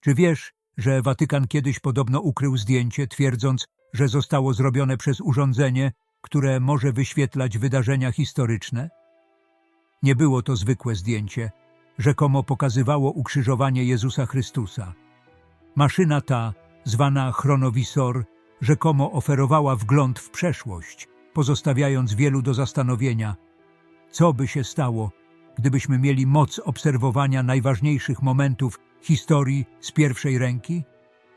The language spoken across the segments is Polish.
Czy wiesz, że Watykan kiedyś podobno ukrył zdjęcie, twierdząc, że zostało zrobione przez urządzenie, które może wyświetlać wydarzenia historyczne? Nie było to zwykłe zdjęcie, rzekomo pokazywało ukrzyżowanie Jezusa Chrystusa. Maszyna ta, zwana chronowisor, rzekomo oferowała wgląd w przeszłość, pozostawiając wielu do zastanowienia, co by się stało, gdybyśmy mieli moc obserwowania najważniejszych momentów historii z pierwszej ręki?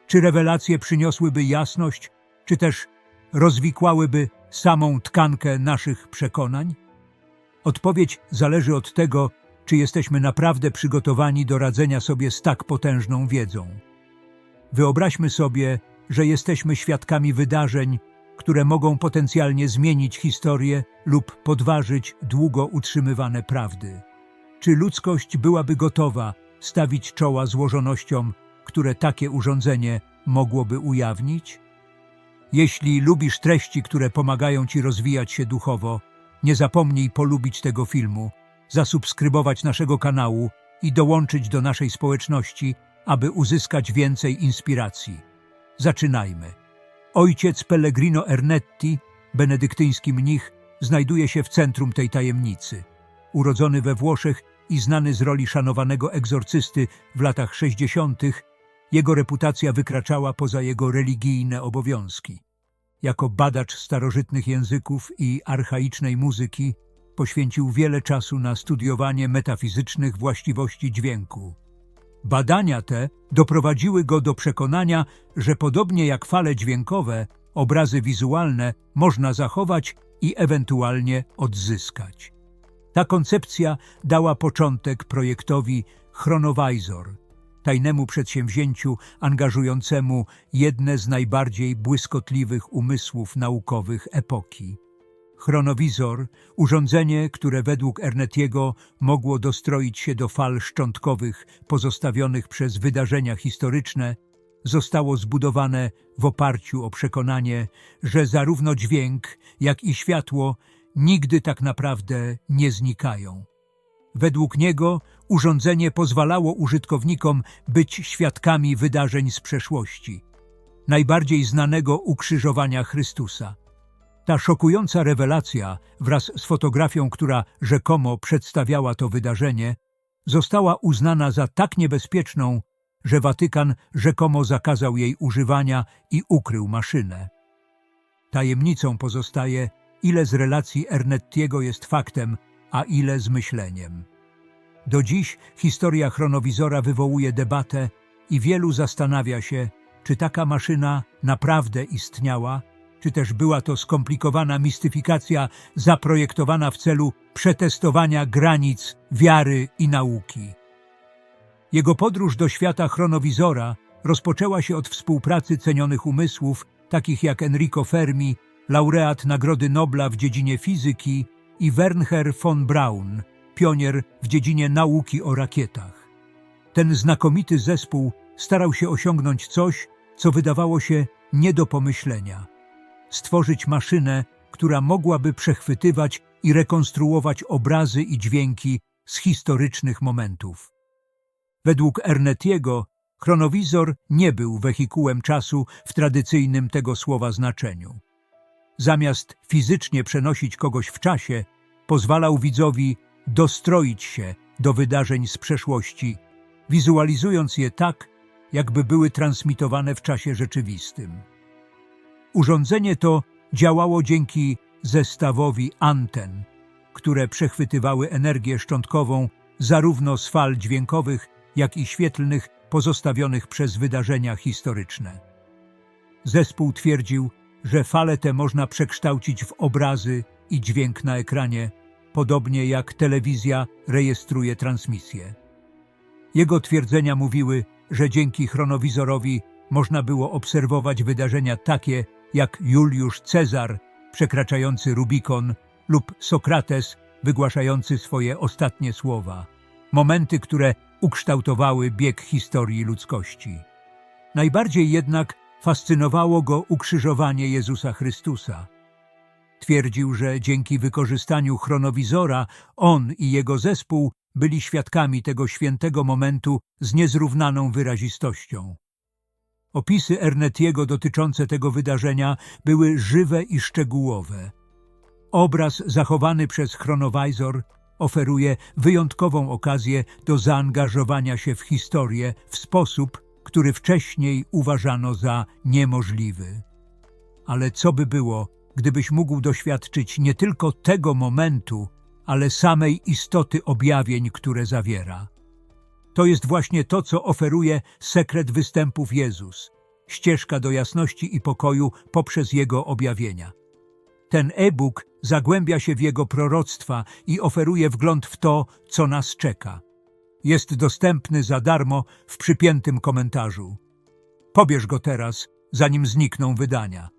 Czy rewelacje przyniosłyby jasność, czy też rozwikłałyby samą tkankę naszych przekonań? Odpowiedź zależy od tego, czy jesteśmy naprawdę przygotowani do radzenia sobie z tak potężną wiedzą. Wyobraźmy sobie, że jesteśmy świadkami wydarzeń, które mogą potencjalnie zmienić historię lub podważyć długo utrzymywane prawdy. Czy ludzkość byłaby gotowa stawić czoła złożonościom, które takie urządzenie mogłoby ujawnić? Jeśli lubisz treści, które pomagają Ci rozwijać się duchowo, nie zapomnij polubić tego filmu, zasubskrybować naszego kanału i dołączyć do naszej społeczności, aby uzyskać więcej inspiracji. Zaczynajmy. Ojciec Pellegrino Ernetti, benedyktyński mnich, znajduje się w centrum tej tajemnicy. Urodzony we Włoszech i znany z roli szanowanego egzorcysty w latach 60., jego reputacja wykraczała poza jego religijne obowiązki. Jako badacz starożytnych języków i archaicznej muzyki poświęcił wiele czasu na studiowanie metafizycznych właściwości dźwięku. Badania te doprowadziły go do przekonania, że podobnie jak fale dźwiękowe, obrazy wizualne można zachować i ewentualnie odzyskać. Ta koncepcja dała początek projektowi Chronovisor, tajnemu przedsięwzięciu angażującemu jedne z najbardziej błyskotliwych umysłów naukowych epoki. Chronowizor, urządzenie, które według Ernetiego mogło dostroić się do fal szczątkowych pozostawionych przez wydarzenia historyczne, zostało zbudowane w oparciu o przekonanie, że zarówno dźwięk, jak i światło nigdy tak naprawdę nie znikają. Według niego urządzenie pozwalało użytkownikom być świadkami wydarzeń z przeszłości, najbardziej znanego ukrzyżowania Chrystusa. Ta szokująca rewelacja wraz z fotografią, która rzekomo przedstawiała to wydarzenie, została uznana za tak niebezpieczną, że Watykan rzekomo zakazał jej używania i ukrył maszynę. Tajemnicą pozostaje, ile z relacji Ernettiego jest faktem, a ile zmyśleniem. Do dziś historia chronowizora wywołuje debatę i wielu zastanawia się, czy taka maszyna naprawdę istniała, czy też była to skomplikowana mistyfikacja zaprojektowana w celu przetestowania granic wiary i nauki. Jego podróż do świata chronowizora rozpoczęła się od współpracy cenionych umysłów, takich jak Enrico Fermi, laureat Nagrody Nobla w dziedzinie fizyki i Wernher von Braun, pionier w dziedzinie nauki o rakietach. Ten znakomity zespół starał się osiągnąć coś, co wydawało się nie do pomyślenia. Stworzyć maszynę, która mogłaby przechwytywać i rekonstruować obrazy i dźwięki z historycznych momentów. Według Ernetiego chronowizor nie był wehikułem czasu w tradycyjnym tego słowa znaczeniu. Zamiast fizycznie przenosić kogoś w czasie, pozwalał widzowi dostroić się do wydarzeń z przeszłości, wizualizując je tak, jakby były transmitowane w czasie rzeczywistym. Urządzenie to działało dzięki zestawowi anten, które przechwytywały energię szczątkową zarówno z fal dźwiękowych, jak i świetlnych pozostawionych przez wydarzenia historyczne. Zespół twierdził, że fale te można przekształcić w obrazy i dźwięk na ekranie, podobnie jak telewizja rejestruje transmisję. Jego twierdzenia mówiły, że dzięki chronowizorowi można było obserwować wydarzenia takie jak Juliusz Cezar przekraczający Rubikon lub Sokrates wygłaszający swoje ostatnie słowa. Momenty, które ukształtowały bieg historii ludzkości. Najbardziej jednak fascynowało go ukrzyżowanie Jezusa Chrystusa. Twierdził, że dzięki wykorzystaniu chronowizora on i jego zespół byli świadkami tego świętego momentu z niezrównaną wyrazistością. Opisy Ernetiego dotyczące tego wydarzenia były żywe i szczegółowe. Obraz zachowany przez chronowajzor oferuje wyjątkową okazję do zaangażowania się w historię w sposób, który wcześniej uważano za niemożliwy. Ale co by było, gdybyś mógł doświadczyć nie tylko tego momentu, ale samej istoty objawień, które zawiera? To jest właśnie to, co oferuje sekret występów Jezus, ścieżka do jasności i pokoju poprzez Jego objawienia. Ten e-book zagłębia się w Jego proroctwa i oferuje wgląd w to, co nas czeka. Jest dostępny za darmo w przypiętym komentarzu. Pobierz go teraz, zanim znikną wydania.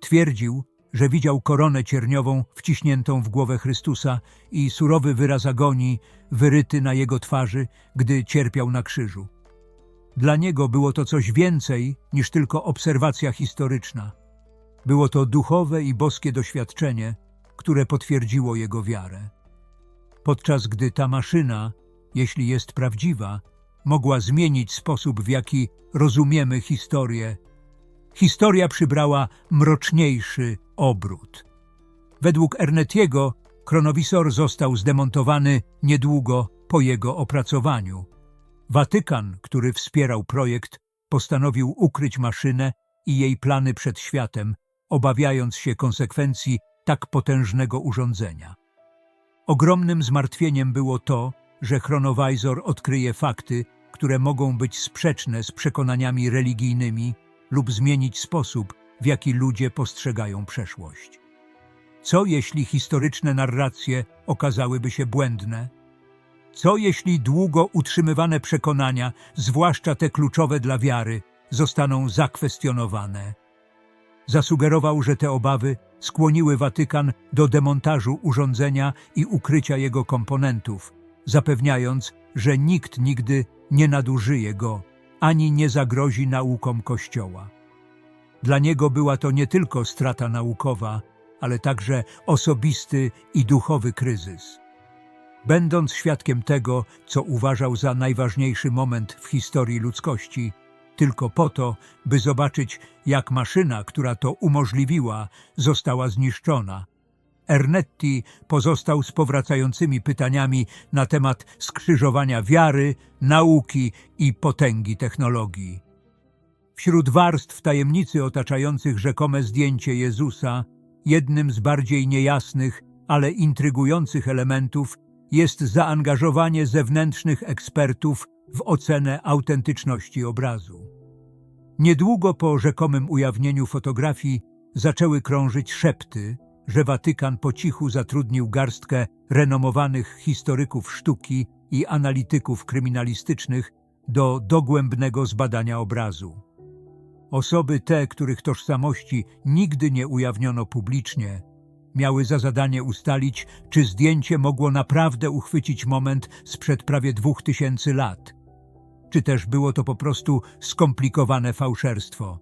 Twierdził, że widział koronę cierniową wciśniętą w głowę Chrystusa i surowy wyraz agonii wyryty na jego twarzy, gdy cierpiał na krzyżu. Dla niego było to coś więcej niż tylko obserwacja historyczna. Było to duchowe i boskie doświadczenie, które potwierdziło jego wiarę. Podczas gdy ta maszyna, jeśli jest prawdziwa, mogła zmienić sposób, w jaki rozumiemy historię, historia przybrała mroczniejszy obrót. Według Ernetiego kronowisor został zdemontowany niedługo po jego opracowaniu. Watykan, który wspierał projekt, postanowił ukryć maszynę i jej plany przed światem, obawiając się konsekwencji tak potężnego urządzenia. Ogromnym zmartwieniem było to, że chronowajzor odkryje fakty, które mogą być sprzeczne z przekonaniami religijnymi lub zmienić sposób, w jaki ludzie postrzegają przeszłość. Co jeśli historyczne narracje okazałyby się błędne? Co jeśli długo utrzymywane przekonania, zwłaszcza te kluczowe dla wiary, zostaną zakwestionowane? Zasugerował, że te obawy skłoniły Watykan do demontażu urządzenia i ukrycia jego komponentów, zapewniając, że nikt nigdy nie nadużyje go ani nie zagrozi naukom Kościoła. Dla niego była to nie tylko strata naukowa, ale także osobisty i duchowy kryzys. Będąc świadkiem tego, co uważał za najważniejszy moment w historii ludzkości, tylko po to, by zobaczyć, jak maszyna, która to umożliwiła, została zniszczona. Ernetti pozostał z powracającymi pytaniami na temat skrzyżowania wiary, nauki i potęgi technologii. Wśród warstw tajemnicy otaczających rzekome zdjęcie Jezusa, jednym z bardziej niejasnych, ale intrygujących elementów jest zaangażowanie zewnętrznych ekspertów w ocenę autentyczności obrazu. Niedługo po rzekomym ujawnieniu fotografii zaczęły krążyć szepty, że Watykan po cichu zatrudnił garstkę renomowanych historyków sztuki i analityków kryminalistycznych do dogłębnego zbadania obrazu. Osoby te, których tożsamości nigdy nie ujawniono publicznie, miały za zadanie ustalić, czy zdjęcie mogło naprawdę uchwycić moment sprzed prawie dwóch tysięcy lat, czy też było to po prostu skomplikowane fałszerstwo.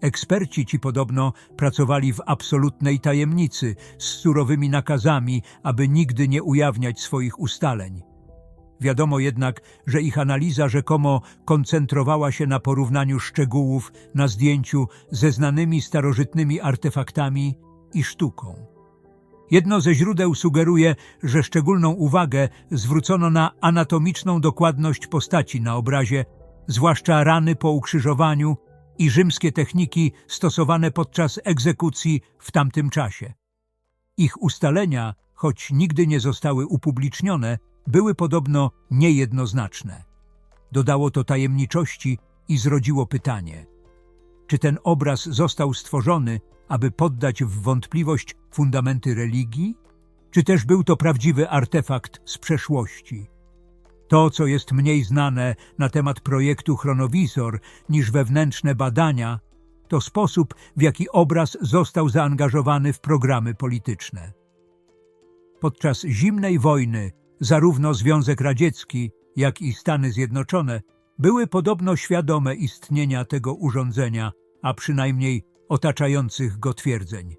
Eksperci ci podobno pracowali w absolutnej tajemnicy, z surowymi nakazami, aby nigdy nie ujawniać swoich ustaleń. Wiadomo jednak, że ich analiza rzekomo koncentrowała się na porównaniu szczegółów na zdjęciu ze znanymi starożytnymi artefaktami i sztuką. Jedno ze źródeł sugeruje, że szczególną uwagę zwrócono na anatomiczną dokładność postaci na obrazie, zwłaszcza rany po ukrzyżowaniu i rzymskie techniki stosowane podczas egzekucji w tamtym czasie. Ich ustalenia, choć nigdy nie zostały upublicznione, były podobno niejednoznaczne. Dodało to tajemniczości i zrodziło pytanie: czy ten obraz został stworzony, aby poddać w wątpliwość fundamenty religii? Czy też był to prawdziwy artefakt z przeszłości? To, co jest mniej znane na temat projektu Chronowizor niż wewnętrzne badania, to sposób, w jaki obraz został zaangażowany w programy polityczne. Podczas zimnej wojny zarówno Związek Radziecki, jak i Stany Zjednoczone były podobno świadome istnienia tego urządzenia, a przynajmniej otaczających go twierdzeń.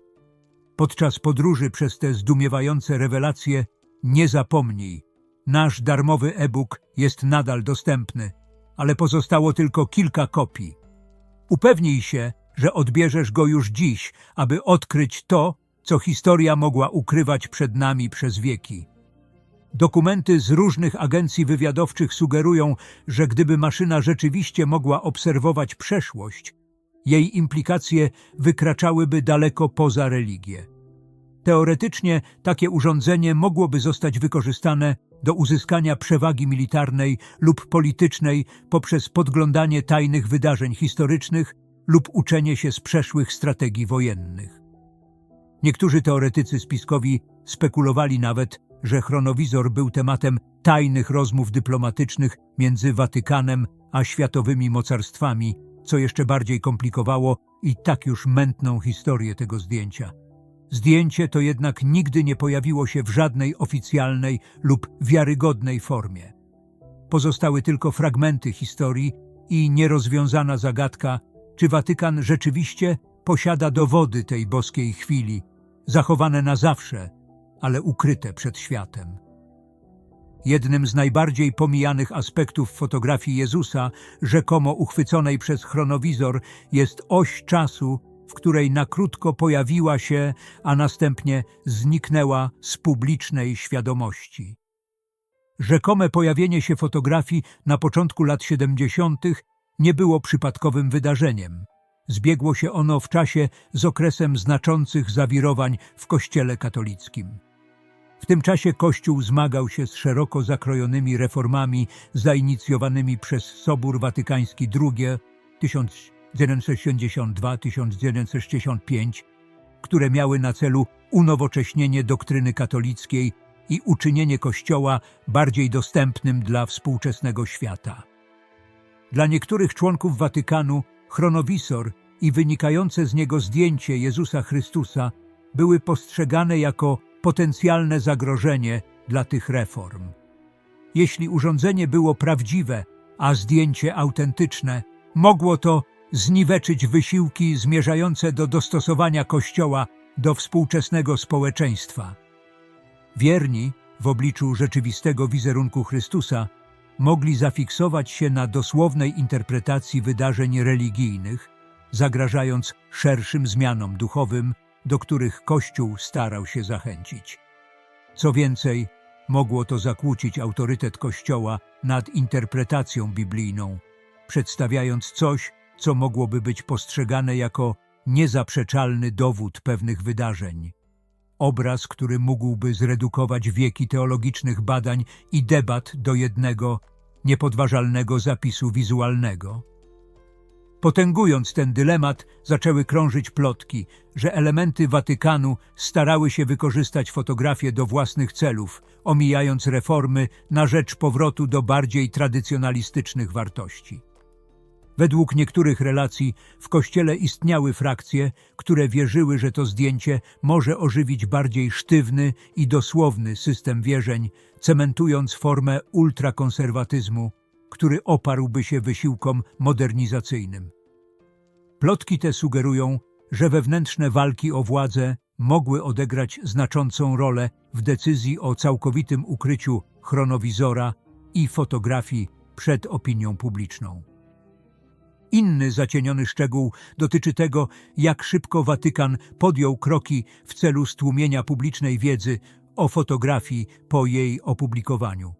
Podczas podróży przez te zdumiewające rewelacje nie zapomnij, Nasz darmowy e-book jest nadal dostępny, ale pozostało tylko kilka kopii. Upewnij się, że odbierzesz go już dziś, aby odkryć to, co historia mogła ukrywać przed nami przez wieki. Dokumenty z różnych agencji wywiadowczych sugerują, że gdyby maszyna rzeczywiście mogła obserwować przeszłość, jej implikacje wykraczałyby daleko poza religię. Teoretycznie takie urządzenie mogłoby zostać wykorzystane do uzyskania przewagi militarnej lub politycznej poprzez podglądanie tajnych wydarzeń historycznych lub uczenie się z przeszłych strategii wojennych. Niektórzy teoretycy spiskowi spekulowali nawet, że chronowizor był tematem tajnych rozmów dyplomatycznych między Watykanem a światowymi mocarstwami, co jeszcze bardziej komplikowało i tak już mętną historię tego zdjęcia. Zdjęcie to jednak nigdy nie pojawiło się w żadnej oficjalnej lub wiarygodnej formie. Pozostały tylko fragmenty historii i nierozwiązana zagadka, czy Watykan rzeczywiście posiada dowody tej boskiej chwili, zachowane na zawsze, ale ukryte przed światem. Jednym z najbardziej pomijanych aspektów fotografii Jezusa, rzekomo uchwyconej przez chronowizor, jest oś czasu, w której na krótko pojawiła się, a następnie zniknęła z publicznej świadomości. Rzekome pojawienie się fotografii na początku lat 70. nie było przypadkowym wydarzeniem. Zbiegło się ono w czasie z okresem znaczących zawirowań w Kościele katolickim. W tym czasie Kościół zmagał się z szeroko zakrojonymi reformami zainicjowanymi przez Sobór Watykański II 1962-1965, które miały na celu unowocześnienie doktryny katolickiej i uczynienie Kościoła bardziej dostępnym dla współczesnego świata. Dla niektórych członków Watykanu chronowisor i wynikające z niego zdjęcie Jezusa Chrystusa były postrzegane jako potencjalne zagrożenie dla tych reform. Jeśli urządzenie było prawdziwe, a zdjęcie autentyczne, mogło to zniweczyć wysiłki zmierzające do dostosowania Kościoła do współczesnego społeczeństwa. Wierni, w obliczu rzeczywistego wizerunku Chrystusa, mogli zafiksować się na dosłownej interpretacji wydarzeń religijnych, zagrażając szerszym zmianom duchowym, do których Kościół starał się zachęcić. Co więcej, mogło to zakłócić autorytet Kościoła nad interpretacją biblijną, przedstawiając coś, co mogłoby być postrzegane jako niezaprzeczalny dowód pewnych wydarzeń. Obraz, który mógłby zredukować wieki teologicznych badań i debat do jednego, niepodważalnego zapisu wizualnego. Potęgując ten dylemat, zaczęły krążyć plotki, że elementy Watykanu starały się wykorzystać fotografię do własnych celów, omijając reformy na rzecz powrotu do bardziej tradycjonalistycznych wartości. Według niektórych relacji w Kościele istniały frakcje, które wierzyły, że to zdjęcie może ożywić bardziej sztywny i dosłowny system wierzeń, cementując formę ultrakonserwatyzmu, który oparłby się wysiłkom modernizacyjnym. Plotki te sugerują, że wewnętrzne walki o władzę mogły odegrać znaczącą rolę w decyzji o całkowitym ukryciu chronowizora i fotografii przed opinią publiczną. Inny zacieniony szczegół dotyczy tego, jak szybko Watykan podjął kroki w celu stłumienia publicznej wiedzy o fotografii po jej opublikowaniu.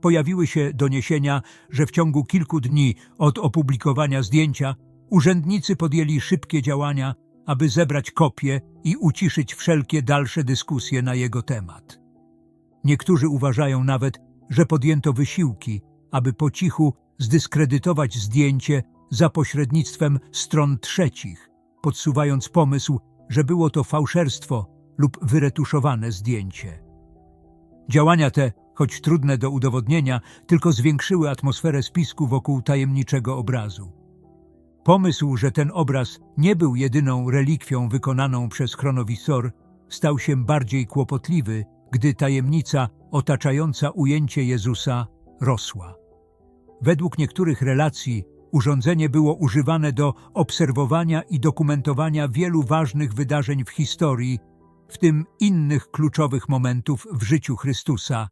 Pojawiły się doniesienia, że w ciągu kilku dni od opublikowania zdjęcia urzędnicy podjęli szybkie działania, aby zebrać kopie i uciszyć wszelkie dalsze dyskusje na jego temat. Niektórzy uważają nawet, że podjęto wysiłki, aby po cichu zdyskredytować zdjęcie za pośrednictwem stron trzecich, podsuwając pomysł, że było to fałszerstwo lub wyretuszowane zdjęcie. Działania te, choć trudne do udowodnienia, tylko zwiększyły atmosferę spisku wokół tajemniczego obrazu. Pomysł, że ten obraz nie był jedyną relikwią wykonaną przez chronowisor, stał się bardziej kłopotliwy, gdy tajemnica otaczająca ujęcie Jezusa rosła. Według niektórych relacji urządzenie było używane do obserwowania i dokumentowania wielu ważnych wydarzeń w historii, w tym innych kluczowych momentów w życiu Chrystusa,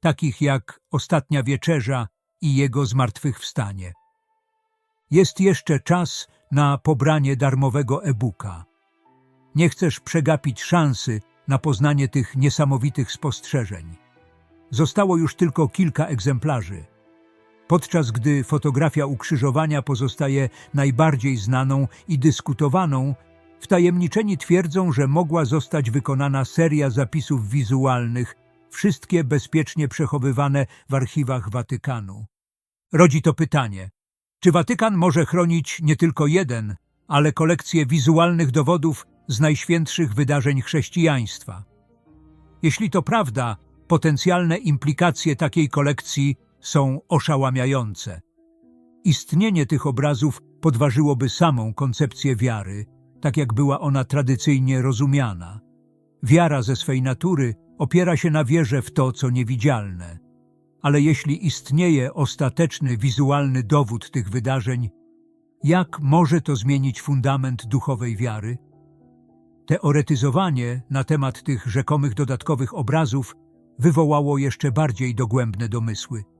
takich jak Ostatnia Wieczerza i Jego zmartwychwstanie. Jest jeszcze czas na pobranie darmowego e-booka. Nie chcesz przegapić szansy na poznanie tych niesamowitych spostrzeżeń. Zostało już tylko kilka egzemplarzy. Podczas gdy fotografia ukrzyżowania pozostaje najbardziej znaną i dyskutowaną, wtajemniczeni twierdzą, że mogła zostać wykonana seria zapisów wizualnych, wszystkie bezpiecznie przechowywane w archiwach Watykanu. Rodzi to pytanie, czy Watykan może chronić nie tylko jeden, ale kolekcję wizualnych dowodów z najświętszych wydarzeń chrześcijaństwa? Jeśli to prawda, potencjalne implikacje takiej kolekcji są oszałamiające. Istnienie tych obrazów podważyłoby samą koncepcję wiary, tak jak była ona tradycyjnie rozumiana. Wiara ze swej natury opiera się na wierze w to, co niewidzialne. Ale jeśli istnieje ostateczny wizualny dowód tych wydarzeń, jak może to zmienić fundament duchowej wiary? Teoretyzowanie na temat tych rzekomych dodatkowych obrazów wywołało jeszcze bardziej dogłębne domysły.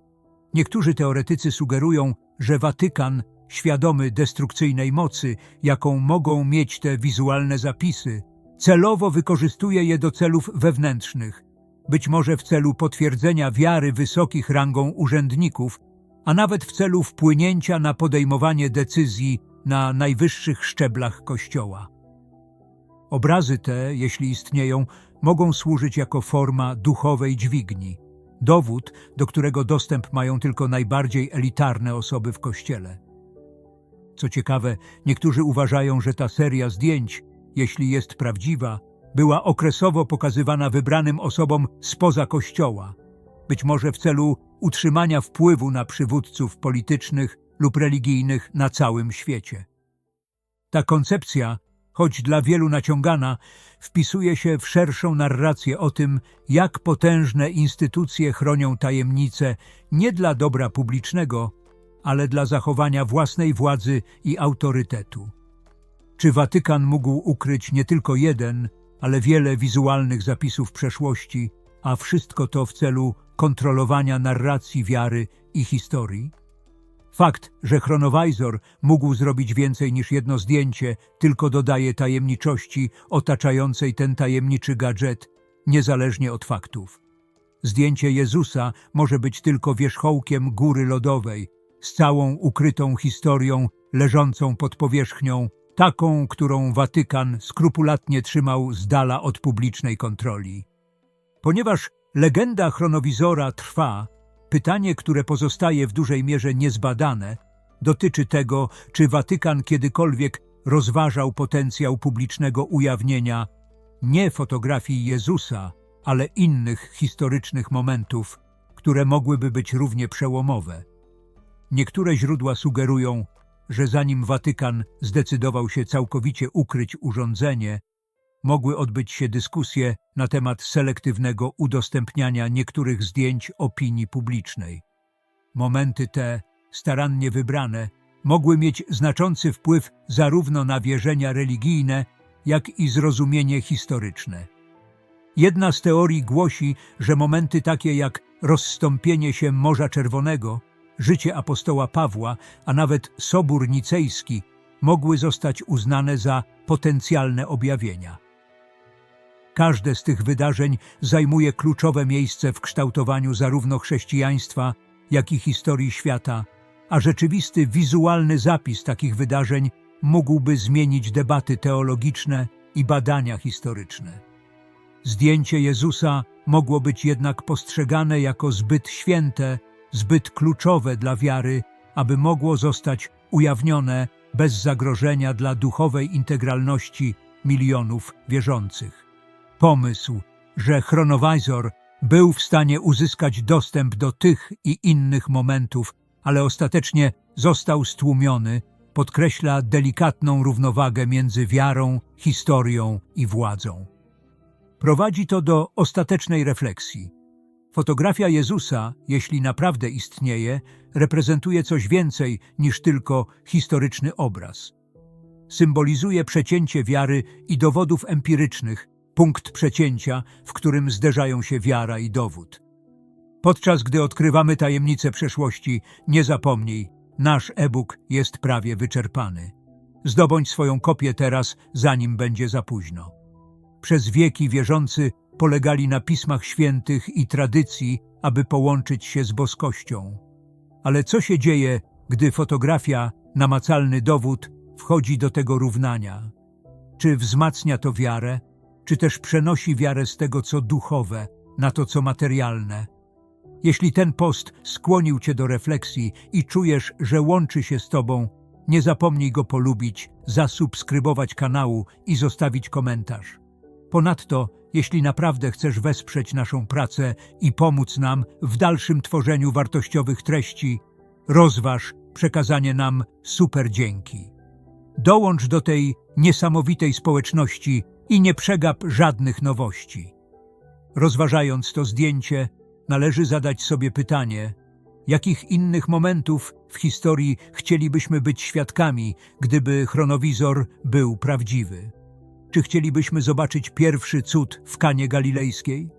Niektórzy teoretycy sugerują, że Watykan, świadomy destrukcyjnej mocy, jaką mogą mieć te wizualne zapisy, celowo wykorzystuje je do celów wewnętrznych, być może w celu potwierdzenia wiary wysokich rangą urzędników, a nawet w celu wpłynięcia na podejmowanie decyzji na najwyższych szczeblach Kościoła. Obrazy te, jeśli istnieją, mogą służyć jako forma duchowej dźwigni, dowód, do którego dostęp mają tylko najbardziej elitarne osoby w Kościele. Co ciekawe, niektórzy uważają, że ta seria zdjęć, jeśli jest prawdziwa, była okresowo pokazywana wybranym osobom spoza Kościoła, być może w celu utrzymania wpływu na przywódców politycznych lub religijnych na całym świecie. Ta koncepcja choć dla wielu naciągana, wpisuje się w szerszą narrację o tym, jak potężne instytucje chronią tajemnice nie dla dobra publicznego, ale dla zachowania własnej władzy i autorytetu. Czy Watykan mógł ukryć nie tylko jeden, ale wiele wizualnych zapisów przeszłości, a wszystko to w celu kontrolowania narracji wiary i historii? Fakt, że chronowajzor mógł zrobić więcej niż jedno zdjęcie, tylko dodaje tajemniczości otaczającej ten tajemniczy gadżet, niezależnie od faktów. Zdjęcie Jezusa może być tylko wierzchołkiem góry lodowej, z całą ukrytą historią leżącą pod powierzchnią, taką, którą Watykan skrupulatnie trzymał z dala od publicznej kontroli. Ponieważ legenda chronowizora trwa, Pytanie, które pozostaje w dużej mierze niezbadane, dotyczy tego, czy Watykan kiedykolwiek rozważał potencjał publicznego ujawnienia nie fotografii Jezusa, ale innych historycznych momentów, które mogłyby być równie przełomowe. Niektóre źródła sugerują, że zanim Watykan zdecydował się całkowicie ukryć urządzenie, mogły odbyć się dyskusje na temat selektywnego udostępniania niektórych zdjęć opinii publicznej. Momenty te, starannie wybrane, mogły mieć znaczący wpływ zarówno na wierzenia religijne, jak i zrozumienie historyczne. Jedna z teorii głosi, że momenty takie jak rozstąpienie się Morza Czerwonego, życie apostoła Pawła, a nawet Sobór Nicejski mogły zostać uznane za potencjalne objawienia. Każde z tych wydarzeń zajmuje kluczowe miejsce w kształtowaniu zarówno chrześcijaństwa, jak i historii świata, a rzeczywisty wizualny zapis takich wydarzeń mógłby zmienić debaty teologiczne i badania historyczne. Zdjęcie Jezusa mogło być jednak postrzegane jako zbyt święte, zbyt kluczowe dla wiary, aby mogło zostać ujawnione bez zagrożenia dla duchowej integralności milionów wierzących. Pomysł, że chronowizor był w stanie uzyskać dostęp do tych i innych momentów, ale ostatecznie został stłumiony, podkreśla delikatną równowagę między wiarą, historią i władzą. Prowadzi to do ostatecznej refleksji. Fotografia Jezusa, jeśli naprawdę istnieje, reprezentuje coś więcej niż tylko historyczny obraz. Symbolizuje przecięcie wiary i dowodów empirycznych, punkt przecięcia, w którym zderzają się wiara i dowód. Podczas gdy odkrywamy tajemnice przeszłości, nie zapomnij, nasz e-book jest prawie wyczerpany. Zdobądź swoją kopię teraz, zanim będzie za późno. Przez wieki wierzący polegali na pismach świętych i tradycji, aby połączyć się z boskością. Ale co się dzieje, gdy fotografia, namacalny dowód, wchodzi do tego równania? Czy wzmacnia to wiarę, czy też przenosi wiarę z tego, co duchowe, na to, co materialne? Jeśli ten post skłonił Cię do refleksji i czujesz, że łączy się z Tobą, nie zapomnij go polubić, zasubskrybować kanału i zostawić komentarz. Ponadto, jeśli naprawdę chcesz wesprzeć naszą pracę i pomóc nam w dalszym tworzeniu wartościowych treści, rozważ przekazanie nam super dzięki. Dołącz do tej niesamowitej społeczności i nie przegap żadnych nowości. Rozważając to zdjęcie, należy zadać sobie pytanie, jakich innych momentów w historii chcielibyśmy być świadkami, gdyby chronowizor był prawdziwy. Czy chcielibyśmy zobaczyć pierwszy cud w Kanie Galilejskiej?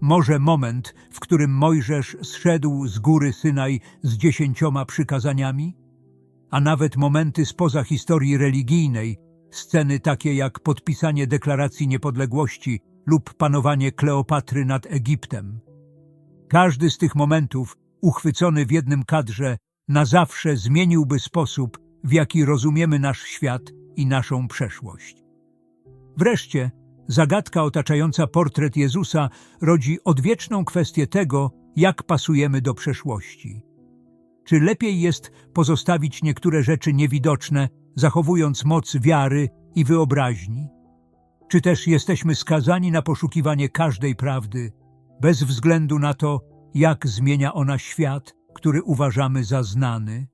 Może moment, w którym Mojżesz zszedł z góry Synaj z dziesięcioma przykazaniami? A nawet momenty spoza historii religijnej, sceny takie jak podpisanie deklaracji niepodległości lub panowanie Kleopatry nad Egiptem. Każdy z tych momentów, uchwycony w jednym kadrze, na zawsze zmieniłby sposób, w jaki rozumiemy nasz świat i naszą przeszłość. Wreszcie, zagadka otaczająca portret Jezusa rodzi odwieczną kwestię tego, jak pasujemy do przeszłości. Czy lepiej jest pozostawić niektóre rzeczy niewidoczne, zachowując moc wiary i wyobraźni? Czy też jesteśmy skazani na poszukiwanie każdej prawdy, bez względu na to, jak zmienia ona świat, który uważamy za znany?